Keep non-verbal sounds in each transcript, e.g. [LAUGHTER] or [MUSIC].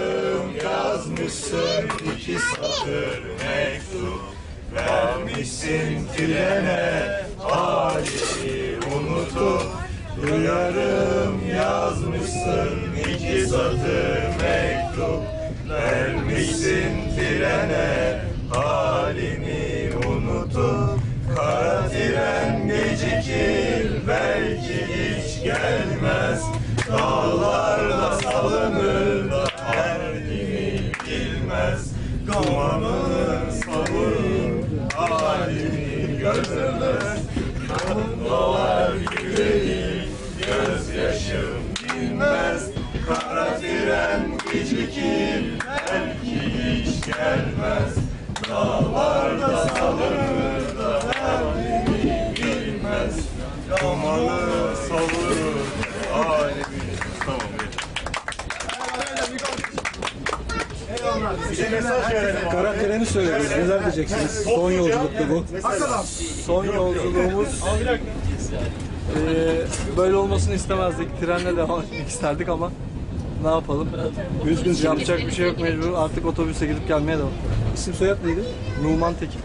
aşığım yazmışsın iki satır mektup Vermişsin trene tarihi unutup Duyarım yazmışsın iki satır mektup Vermişsin trene halini unutup Kara tren gecikir belki hiç gelmez. Dumanı savurur halini Kanım dolar yüreği gözyaşım dinmez Kara tren gecikir belki hiç gelmez Dağlarda salınır da derdini bilmez Dumanı savurur halini Bize mesaj verelim Kara treni söylediniz. Neler diyeceksiniz? Son yolculuktu bu. Son yolculuğumuz eee, böyle olmasını istemezdik. Trenle devam etmek isterdik ama ne yapalım? Üzgünsünüz. Yapacak bir şey yok mecbur. Artık otobüse gidip gelmeye devam. İsim soyad neydi? Numan Tekin.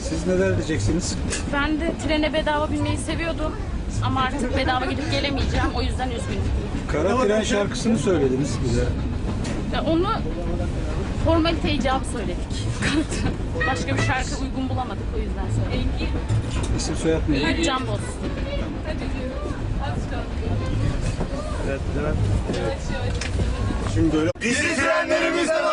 Siz neler diyeceksiniz? Ben de trene bedava binmeyi seviyordum. Ama artık bedava gidip gelemeyeceğim. O yüzden üzgünüm. Kara tren şarkısını söylediniz bize. Onu formalite icabı söyledik. [LAUGHS] Başka bir şarkı uygun bulamadık o yüzden söyledik. İsim soyad neydi? Can Boz. Şimdi böyle Bizi trenlerimizden